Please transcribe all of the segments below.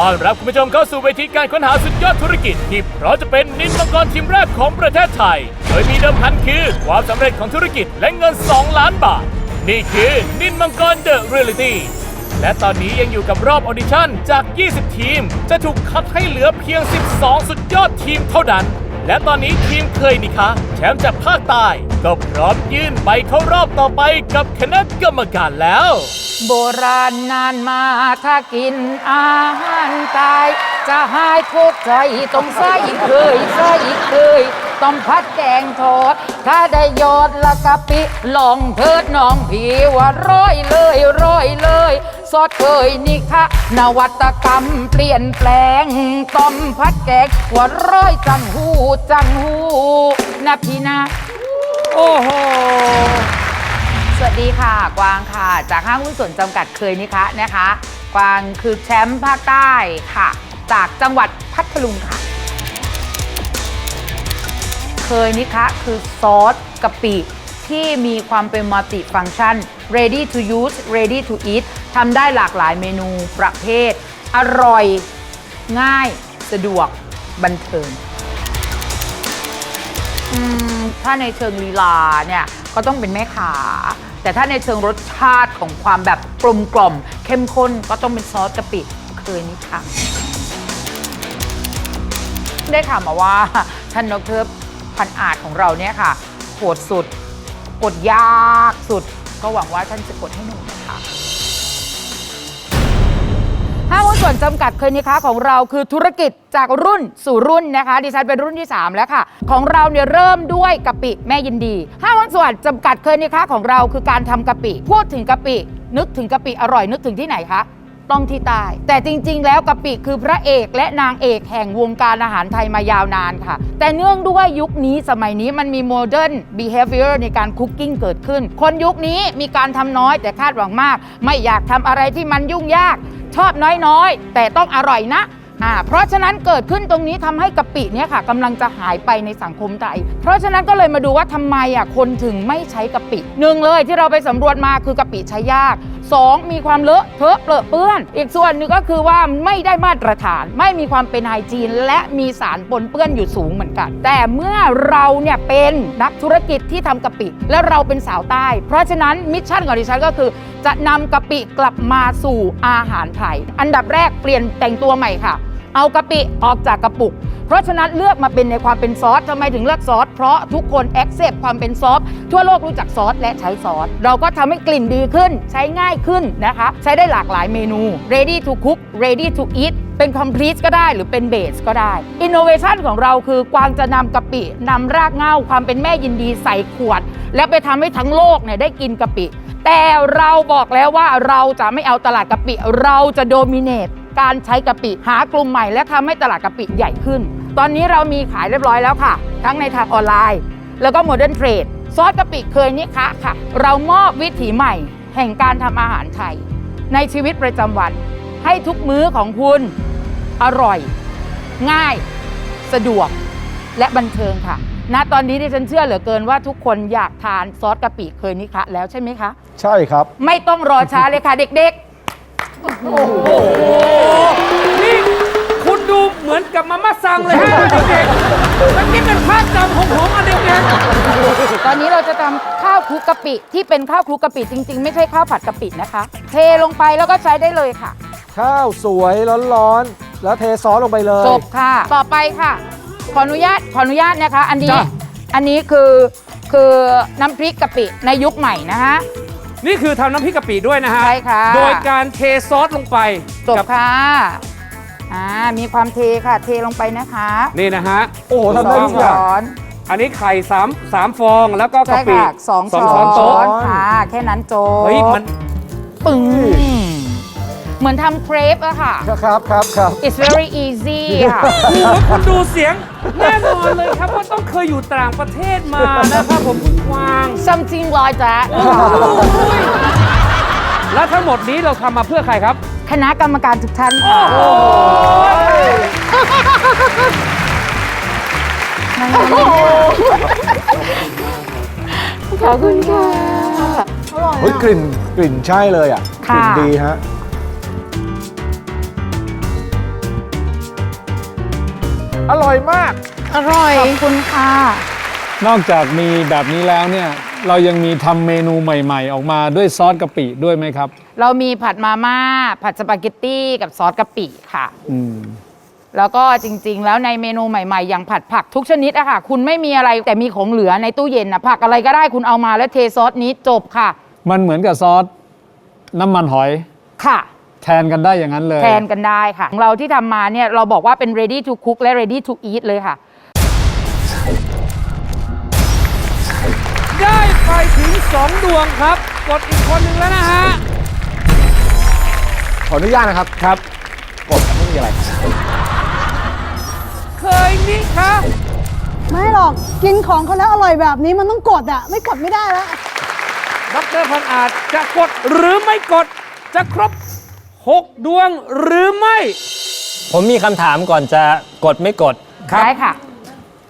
ต้อนรับคุณผู้ชมเข้าสู่เวทีการค้นหาสุดยอดธุรกิจ ที่เพราะจะเป็นนินมังกรทีมแรกของประเทศไทย โดยมีเดิมพันคือความสำเร็จของธุรกิจและเงิน 2 ล้านบาท นี่คือนินมังกรเดอะเรียลิตี้และตอนนี้ยังอยู่กับรอบออดิชั่นจาก 20 ทีม จะถูกคัดให้เหลือเพียง 12 สุดยอดทีมเท่านั้น และตอนนี้ทีมเคยนี่คะแชมป์จากภาคใต้ก็พร้อมยื่นไปเข้ารอบต่อไปกับคณะกรรมการแล้ว โบราณนานมาถ้ากินอาหารตาย จะหายทุกข์ใจต้องใส่เคยใส่เคยต้องพัดแกงทอด ถ้าได้ยอดละกะปิ ลองเถิดน้องพี่ว่าร้อยเลยร้อยเลย ซอสเคยนี่ค่ะ นวัตกรรมเปลี่ยนแปลง ต้มพัดแกงว่าร้อยจังหูจังหูนะพี่นะ โอ้โห สวัสดีค่ะ กวางค่ะ จากห้างหุ้นส่วนจำกัดเคยนิคะนะคะ กวางคือแชมป์ภาคใต้ค่ะ จากจังหวัดพัทลุงค่ะ เคยนิคะคือซอสกะปิ ที่มีความเป็นมัลติฟัง c t ชัน ready to use ready to eat ทำได้หลากหลายเมนูประเภท อร่อย ง่าย สะดวก บันเทิงถ้าในเชิงลีลาเนี่ยก็ต้องเป็นแม่ขา แต่ถ้าในเชิงรสชาติของความแบบกลมกล่อม เข้มข้นก็ต้องเป็นซอสกะปิเคยนี่ค่ะ ได้ข่าวมาว่าท่านดรพันอาจของเราเนี่ยค่ะโหดสุด กดยากสุด ก็หวังว่าท่านจะกดให้หนูนะคะห้างหุ้นส่วนจำกัดเคยนิค้าของเราคือธุรกิจจากรุ่นสู่รุ่นนะคะ ดิฉันเป็นรุ่นที่ 3 แล้วค่ะ ของเราเนี่ยเริ่มด้วยกะปิแม่ยินดีห้างหุ้นส่วนจำกัดเคยนิค้าของเราคือการทำกะปิ พูดถึงกะปิ นึกถึงกะปิอร่อยนึกถึงที่ไหนคะ ต้องที่ใต้แต่จริง ๆ แล้วกะปิคือพระเอกและนางเอกแห่งวงการอาหารไทยมายาวนานค่ะ แต่เนื่องด้วยยุคนี้สมัยนี้มันมีโมเดิร์น behavior ในการคุกกิ้งเกิดขึ้น คนยุคนี้มีการทำน้อยแต่คาดหวังมาก ไม่อยากทำอะไรที่มันยุ่งยาก ชอบน้อยๆ แต่ต้องอร่อยนะ อ่าเพราะฉะนั้นเกิดขึ้นตรงนี้ทำให้กะปิเนี่ยค่ะกำลังจะหายไปในสังคมไทย เพราะฉะนั้นก็เลยมาดูว่าทำไมอะคนถึงไม่ใช้กะปิหนึ่งเลยที่เราไปสำรวจมาคือกะปิใช้ยาก 2. มีความเลอะเทอะเปรอะเปื้อน อีกส่วนหนึ่งก็คือว่าไม่ได้มาตรฐาน ไม่มีความเป็นไฮจีน และมีสารปนเปื้อนอยู่สูงเหมือนกัน แต่เมื่อเราเนี่ยเป็นนักธุรกิจที่ทำกะปิ และเราเป็นสาวใต้ เพราะฉะนั้นมิชชั่นของดิฉันก็คือ จะนำกะปิกลับมาสู่อาหารไทย อันดับแรกเปลี่ยนแต่งตัวใหม่ค่ะ เอากะปิออกจากกระปุก เพราะฉะนั้นเลือกมาเป็นในความเป็นซอสทำไมถึงเลือกซอส เพราะทุกคน accept ความเป็นซอสทั่วโลกรู้จักซอสและใช้ซอส เราก็ทำให้กลิ่นดีขึ้น ใช้ง่ายขึ้นนะคะ ใช้ได้หลากหลายเมนู ready to cook ready to eat เป็น complete ก็ได้หรือเป็น base ก็ได้ innovation ของเราคือกวางจะนำกะปินำรากเหง้าความเป็นแม่ยินดีใส่ขวด แล้วไปทำให้ทั้งโลกเนี่ยได้กินกะปิ แต่เราบอกแล้วว่าเราจะไม่เอาตลาดกะปิ เราจะโดมิเนต การใช้กะปิหากลุ่มใหม่และทำให้ตลาดกะปิใหญ่ขึ้น ตอนนี้เรามีขายเรียบร้อยแล้วค่ะ ทั้งในทางออนไลน์ แล้วก็โมเดิร์นเทรดซอสกะปิเคยนี่คะค่ะ เรามอบวิถีใหม่ แห่งการทำอาหารไทย ในชีวิตประจำวัน ให้ทุกมื้อของคุณอร่อย ง่าย สะดวก และบันเทิงค่ะณตอนนี้ดิฉันเชื่อเหลือเกินว่าทุกคนอยากทานซอสกะปิเคยนี่คะแล้วใช่ไหมคะ ใช่ครับ ไม่ต้องรอช้าเลยค่ะเด็กๆ นี่คุณดูเหมือนกับมาม่าซังเลยฮะเด็กๆมันนี่เป็นภาพจำของผมอะเด็กตอนนี้เราจะทำข้าวคลุกกะปิที่เป็นข้าวคลุกกะปิจริง ๆ ไม่ใช่ข้าวผัดกะปินะคะ เทลงไปแล้วก็ใช้ได้เลยค่ะ ข้าวสวยร้อนๆ แล้วเทซอสลงไปเลย จบค่ะ ต่อไปค่ะ ขออนุญาต ขออนุญาตนะคะ อันนี้ อันนี้คือ คือน้ำพริกกะปิในยุคใหม่นะคะๆ นี่คือทำน้ำพริกกะปิด้วยนะฮะใช่ค่ะ โดยการเทซอสลงไปจบกับค่ะอ่ามีความเทค่ะ เทลงไปนะคะนี่นะฮะ โอ้โหทำได้ทุกอย่าง ช้อนอันนี้ไข่สามสามฟองแล้วก็กะใช่ปิค่ะสองสองช้ช้อนโต๊ะอนค่ะ แค่นั้นโจบเฮ้ยมันปึ้ง เหมือนทำเครปอะค่ะ ครับครับครับ it's very easy ค่ะ โอ้โหคุณดูเสียง แน่นอนเลยครับว่าต้องเคยอยู่ต่างประเทศมานะครับผมคุณกวาง something like that และทั้งหมดนี้เราทำมาเพื่อใครครับ คณะกรรมการทุกท่านค่ะนั่งๆขอบคุณค่ะ เฮ้ยกลิ่นกลิ่นใช่เลยอะกค่ะ ลิ่นดีฮะ อร่อยมาก อร่อย ขอบคุณค่ะ นอกจากมีแบบนี้แล้วเนี่ย เรายังมีทำเมนูใหม่ ๆ ออกมาด้วยซอสกะปิด้วยไหมครับ เรามีผัดมาม่า ผัดสปาเกตตี้กับซอสกะปิค่ะ อืม แล้วก็จริง ๆ แล้วในเมนูใหม่ๆ อย่างผัดผักทุกชนิดอะค่ะ คุณไม่มีอะไรแต่มีของเหลือในตู้เย็นนะผักอะไรก็ได้คุณเอามาแล้วเทซอสนี้จบค่ะ มันเหมือนกับซอสน้ำมันหอย ค่ะ แทนกันได้อย่างนั้นเลย แทนกันได้ค่ะของเราที่ทำมาเนี่ยเราบอกว่าเป็น ready to cook และ ready to eat เลยค่ะ ได้ไปถึง 2 ดวงครับ กดอีกคนหนึ่งแล้วนะฮะ ขออนุญาตนะครับครับกดไม่มีอะไร เคยนี่คะไม่หรอกกินของเขาแล้วอร่อยแบบนี้มันต้องกดอะไม่กดไม่ได้แล้วดรพันอาจจะกดหรือไม่กดจะครบ 6 ดวงหรือไม่ ผมมีคำถามก่อนจะกดไม่กดได้ค่ะ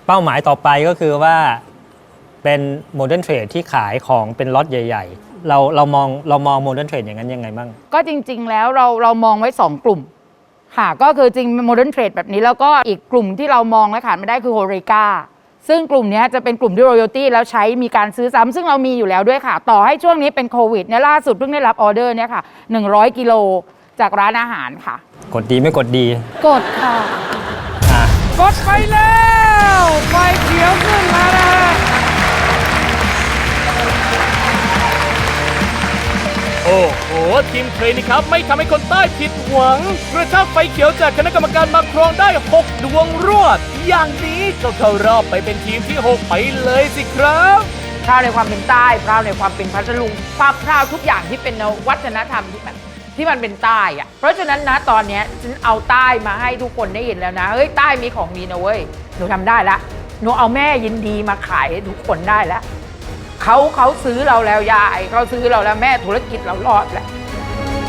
เป้าหมายต่อไปก็คือว่าเป็นโมเดิร์นเทรดที่ขายของเป็นล็อตใหญ่ ๆ เราเรามองเรามองโมเดิร์นเทรดอย่างนั้นยังไงบ้าง ก็จริง ๆ แล้วเราเรามองไว้ 2 กลุ่ม ค่ะ ก็คือจริงโมเดิร์นเทรดแบบนี้ แล้วก็อีกกลุ่มที่เรามองและขาดไม่ได้คือโฮเรกาซึ่งกลุ่มเนี้ยจะเป็นกลุ่มที่ royalty แล้วใช้มีการซื้อซ้ำซึ่งเรามีอยู่แล้วด้วยค่ะ ต่อให้ช่วงนี้เป็นโควิดเนี่ยล่าสุดเพิ่งได้รับออเดอร์เนี่ยค่ะ 100 กิโล จากร้านอาหารค่ะ กดดีไม่กดดีกดค่ะ อะกดไปแล้วไฟเขียวขึ้นมานะฮะโอ้โห ทีมเทรนนี่ครับ ไม่ทำให้คนใต้ผิดหวังกระชากไฟเขียวจากคณะกรรมการมาครองได้ 6 ดวงรวด อย่างนี้ก็เข้ารอบไปเป็นทีมที่ 6 ไปเลยสิครับ พราวในความเป็นใต้พราวในความเป็นพัทลุงพราวพราวทุกอย่างที่เป็นวัฒนธรรมที่มัน ที่มันเป็นใต้อะเพราะฉะนั้นนะตอนเนี้ยฉันเอาใต้มาให้ทุกคนได้เห็นแล้วนะเฮ้ยใต้มีของดีนะเว้ยหนูทำได้ละหนูเอาแม่ยินดีมาขายให้ทุกคนได้แล้วเขาเขาซื้อเราแล้วยายเขาซื้อเราแล้วแม่ธุรกิจเรารอดแล้ว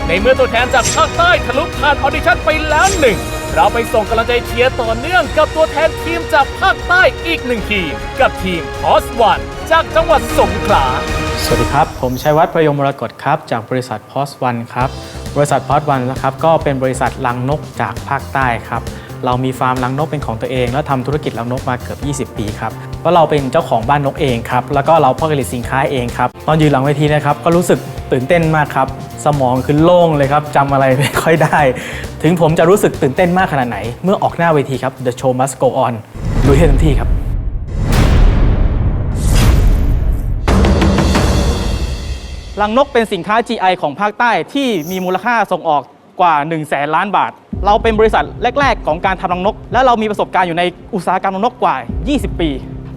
ในเมื่อตัวแทนจากภาคใต้ทะลุผ่านออดิชั่นไปแล้วหนึ่ง เราไปส่งกำลังใจเชียร์ต่อเนื่องกับตัวแทนทีมจากภาคใต้อีกหนึ่งทีม กับทีมพอสวันจากจังหวัดสงขลา สวัสดีครับ ผมชัยวัฒน์ประยงมรกตครับ จากบริษัทพอสวันครับ บริษัทพอสวันนะครับก็เป็นบริษัทลังนกจากภาคใต้ครับเรามีฟาร์มลังนกเป็นของตัวเอง แล้วทำธุรกิจลังนกมาเกือบ 20 ปีครับเพราะเราเป็นเจ้าของบ้านนกเองครับแล้วก็เราผลิตสินค้าเองครับตอนยืนหลังเวทีนะครับก็รู้สึกตื่นเต้นมากครับสมองคือโล่งเลยครับจำอะไรไม่ค่อยได้ ถึงผมจะรู้สึกตื่นเต้นมากขนาดไหน เมื่อออกหน้าเวทีครับ The show must go on ลุยให้เต็มที่ครับ ลังนกเป็นสินค้า GI ของภาคใต้ที่มีมูลค่าส่งออกกว่า 1 0 0 0 0แสนล้านบาท เราเป็นบริษัทแรก ๆ ของการทำรังนก และเรามีประสบการณ์อยู่ในอุตสาหกรรมรังนกกว่า 20 ปี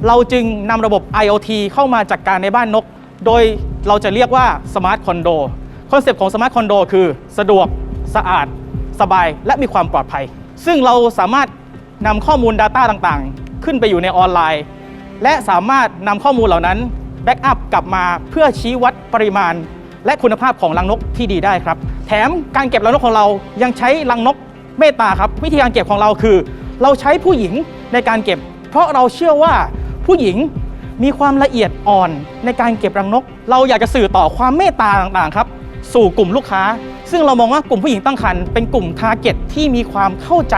เราจึงนำระบบ IoT เข้ามาจัดกการในบ้านนก โดยเราจะเรียกว่า Smart Condo คอนเซปต์ของ Smart Condo คือสะดวก สะอาด สบาย และมีความปลอดภัย ซึ่งเราสามารถนำข้อมูล Data ต่างๆ ขึ้นไปอยู่ในออนไลน์ และสามารถนำข้อมูลเหล่านั้น แบ็กอัพกลับมาเพื่อชี้วัดปริมาณ และคุณภาพของรังนกที่ดีได้ครับ แถมการเก็บรังนกของเรายังใช้รังนกเมตตาครับวิธีการเก็บของเราคือ เราใช้ผู้หญิงในการเก็บ เพราะเราเชื่อว่าผู้หญิงมีความละเอียดอ่อนในการเก็บรังนก เราอยากจะสื่อต่อความเมตตาต่างๆครับ สู่กลุ่มลูกค้า ซึ่งเรามองว่ากลุ่มผู้หญิงตั้งครรภ์เป็นกลุ่มทาร์เก็ตที่มีความเข้าใจ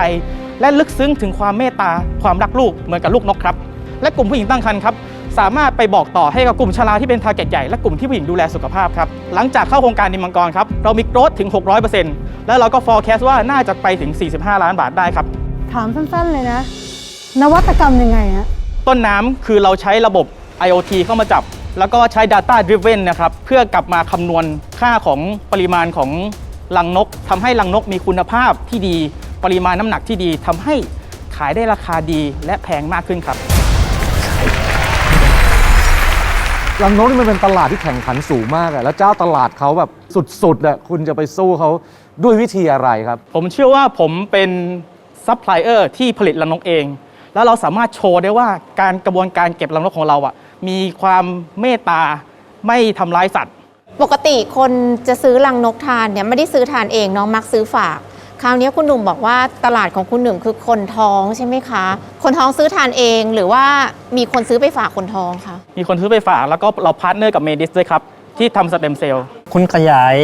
และลึกซึ้งถึงความเมตตาความรักลูกเหมือนกับลูกนกครับ และกลุ่มผู้หญิงตั้งครรภ์ครับ สามารถไปบอกต่อให้กับกลุ่มชราที่เป็นทาร์เก็ตใหญ่และกลุ่มที่ผู้หญิงดูแลสุขภาพครับหลังจากเข้าโครงการนิมมังกรครับเรามีโกรธถึง 600%แล้วเราก็ forecast ว่าน่าจะไปถึง 45 ล้านบาทได้ครับ ถามสั้นๆเลยนะ นวัตกรรมยังไงฮะต้นน้ำคือเราใช้ระบบ IoT เข้ามาจับ แล้วก็ใช้ Data Driven นะครับเพื่อกลับมาคำนวณค่าของปริมาณของลังนกทำให้ลังนกมีคุณภาพที่ดี ปริมาณน้ำหนักที่ดีทำให้ขายได้ราคาดีและแพงมากขึ้นครับ ลังนกนี่มันเป็นตลาดที่แข่งขันสูงมากอะแล้วเจ้าตลาดเขาแบบสุดๆอะคุณจะไปสู้เขาด้วยวิธีอะไรครับ ผมเชื่อว่าผมเป็นซัพพลายเออร์ที่ผลิตรังนกเอง แล้วเราสามารถโชว์ได้ว่าการกระบวนการเก็บรังนกของเราอะมีความเมตตาไม่ทำร้ายสัตว์ ปกติคนจะซื้อรังนกทานเนี่ยไม่ได้ซื้อทานเองเน้องมักซื้อฝาก คราวนี้คุณหนุ่มบอกว่าตลาดของคุณหนุ่มคือคนท้องใช่ไหมคะ คนท้องซื้อทานเองหรือว่ามีคนซื้อไปฝากคนท้องคะมีคนซื้อไปฝากแล้วก็เราพาร์ทเนอร์กับเมดิสด้วยครับ ที่ทำสเต็มเซลล์คุณขยาย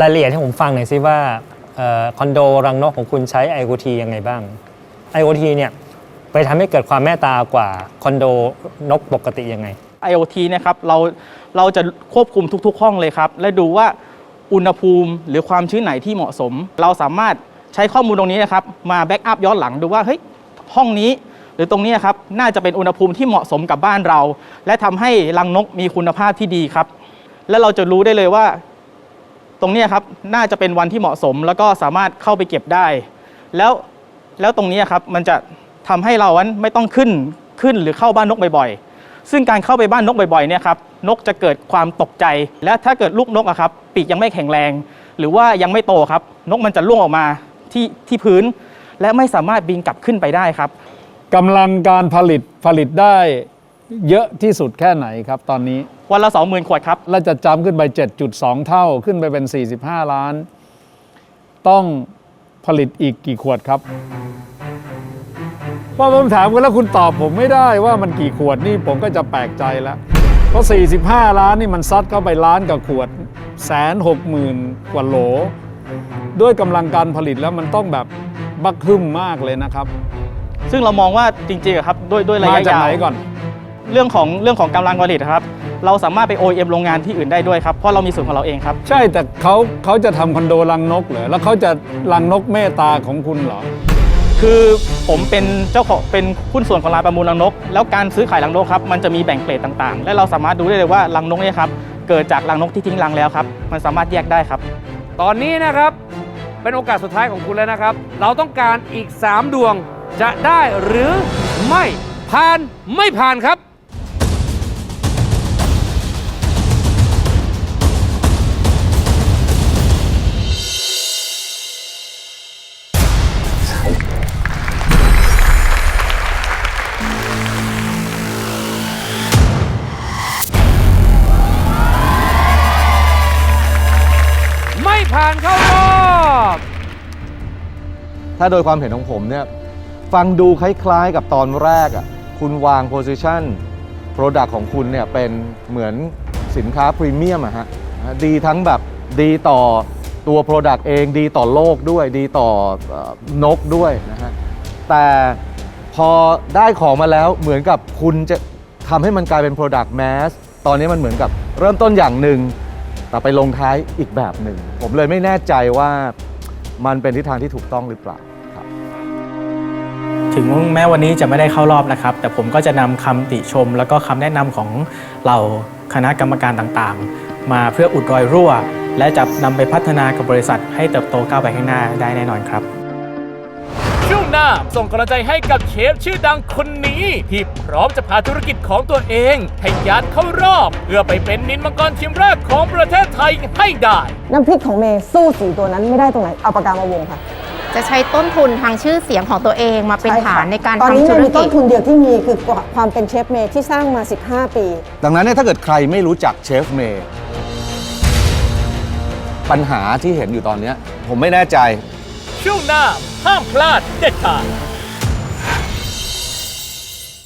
รายละเอียดให้ผมฟังหน่อยสิว่าเอ่อคอนโดรังนกของคุณใช้ IoT ยังไงบ้าง IoT เนี่ยไปทำให้เกิดความแม่ตากว่าคอนโดนกปกติยังไง IoT เนะครับเราเราจะควบคุมทุกๆห้องเลยครับ และดูว่า อุณหภูมิ หรือความชื้นไหนที่เหมาะสม เราสามารถใช้ข้อมูลตรงนี้นะครับมาแบ็กอัพย้อนหลังดูว่าเฮ้ยห้องนี้ หรือตรงนี้ครับน่าจะเป็นอุณหภูมิที่เหมาะสมกับบ้านเรา และทำให้รังนกมีคุณภาพที่ดีครับ และเราจะรู้ได้เลยว่า ตรงนี้ครับน่าจะเป็นวันที่เหมาะสม แล้วก็สามารถเข้าไปเก็บได้ แล้วแล้วตรงนี้ครับมันจะทำให้เรานั้นไม่ต้องขึ้นขึ้นหรือเข้าบ้านนกบ่อยๆ ซึ่งการเข้าไปบ้านนกบ่อยๆเนี่ยครับนกจะเกิดความตกใจ และถ้าเกิดลูกนกอะครับปีกยังไม่แข็งแรง หรือว่ายังไม่โตครับ นกมันจะล่วงออกมาที่ที่พื้น และไม่สามารถบินกลับขึ้นไปได้ครับกำลังการผลิตผลิตได้เยอะที่สุดแค่ไหนครับตอนนี้ วันละ 20,000 ขวดครับ และจะจำขึ้นไป 7.2 เท่าขึ้นไปเป็น 45 ล้าน ต้องผลิตอีกกี่ขวดครับ พอผมถามคุณแล้วคุณตอบผมไม่ได้ว่ามันกี่ขวดนี่ผมก็จะแปลกใจแล้ว เพราะ 45 ล้านนี่มันซัดเข้าไปล้านกับขวดแสนหกหมื่นกว่าโหล ด้วยกำลังการผลิตแล้วมันต้องแบบบักฮึ่มมากเลยนะครับ ซึ่งเรามองว่าจริงๆอะครับด้วยด้วยระมายะจากยาวไหนก่อน เรื่องของเรื่องของกำลังผลิตครับเราสามารถไป OEM โรงงานที่อื่นได้ด้วยครับเพราะเรามีสูตรของเราเองครับใช่แต่เขาเขาจะทำคอนโดรังนกเหรอแล้วเขาจะรังนกเมตตาของคุณเหรอ คือผมเป็นเจ้าของเป็นหุ้นส่วนของร้านประมูลรังนก แล้วการซื้อขายรังนกครับมันจะมีแบ่งเกรดต่างๆ และเราสามารถดูได้เลยว่ารังนกเนี่ยครับเกิดจากรังนกที่ทิ้งรังแล้วครับ มันสามารถแยกได้ครับ ตอนนี้นะครับเป็นโอกาสสุดท้ายของคุณแล้วนะครับ เราต้องการอีก 3 ดวงจะได้หรือไม่ผ่านไม่ผ่านครับ ถ้าโดยความเห็นของผมเนี่ยฟังดูคล้ายๆกับตอนแรกอะคุณวาง position product ของคุณเนี่ยเป็นเหมือนสินค้าพรีเมียมอะฮะดีทั้งแบบดีต่อตัว Product เองดีต่อโลกด้วยดีต่อนกด้วยนะฮะแต่พอได้ของมาแล้วเหมือนกับคุณจะทำให้มันกลายเป็น Product Mass ตอนนี้มันเหมือนกับเริ่มต้นอย่างหนึ่ง แต่ไปลงท้ายอีกแบบหนึ่ง ผมเลยไม่แน่ใจว่ามันเป็นทิศทางที่ถูกต้องหรือเปล่า ถึงแม้วันนี้จะไม่ได้เข้ารอบนะครับ แต่ผมก็จะนำคำติชม แล้วก็คำแนะนำของเหล่าคณะกรรมการต่างๆ มาเพื่ออุดรอยรั่ว และจะนำไปพัฒนากับบริษัท ให้เติบโตก้าวไปข้างหน้าได้แน่นอนครับ ช่วงหน้าส่งกำลังใจให้กับเชฟชื่อดังคนนี้ ที่พร้อมจะพาธุรกิจของตัวเองให้ยานเข้ารอบ เพื่อไปเป็นนินมังกรทีมแรกของประเทศไทยให้ได้ น้ำพริกของเมย์สู้สีตัวนั้นไม่ได้ตรงไหนเอาปากกามาวงค่ะ จะใช้ต้นทุนทางชื่อเสียงของตัวเองมาเป็นช่ค่ะฐานในการตอนนี้ทำธุเมย์รมีกิต้จนทุนเดียวที่มีคือความเป็นเชฟเมย์ที่สร้างมา 15 ปี ดังนั้นเนี่ยถ้าเกิดใครไม่รู้จักเชฟเมย์ปัญหาที่เห็นอยู่ตอนเนี้ยผมไม่แน่ใจ ช่วงหน้าห้ามพลาดเด็ดขาด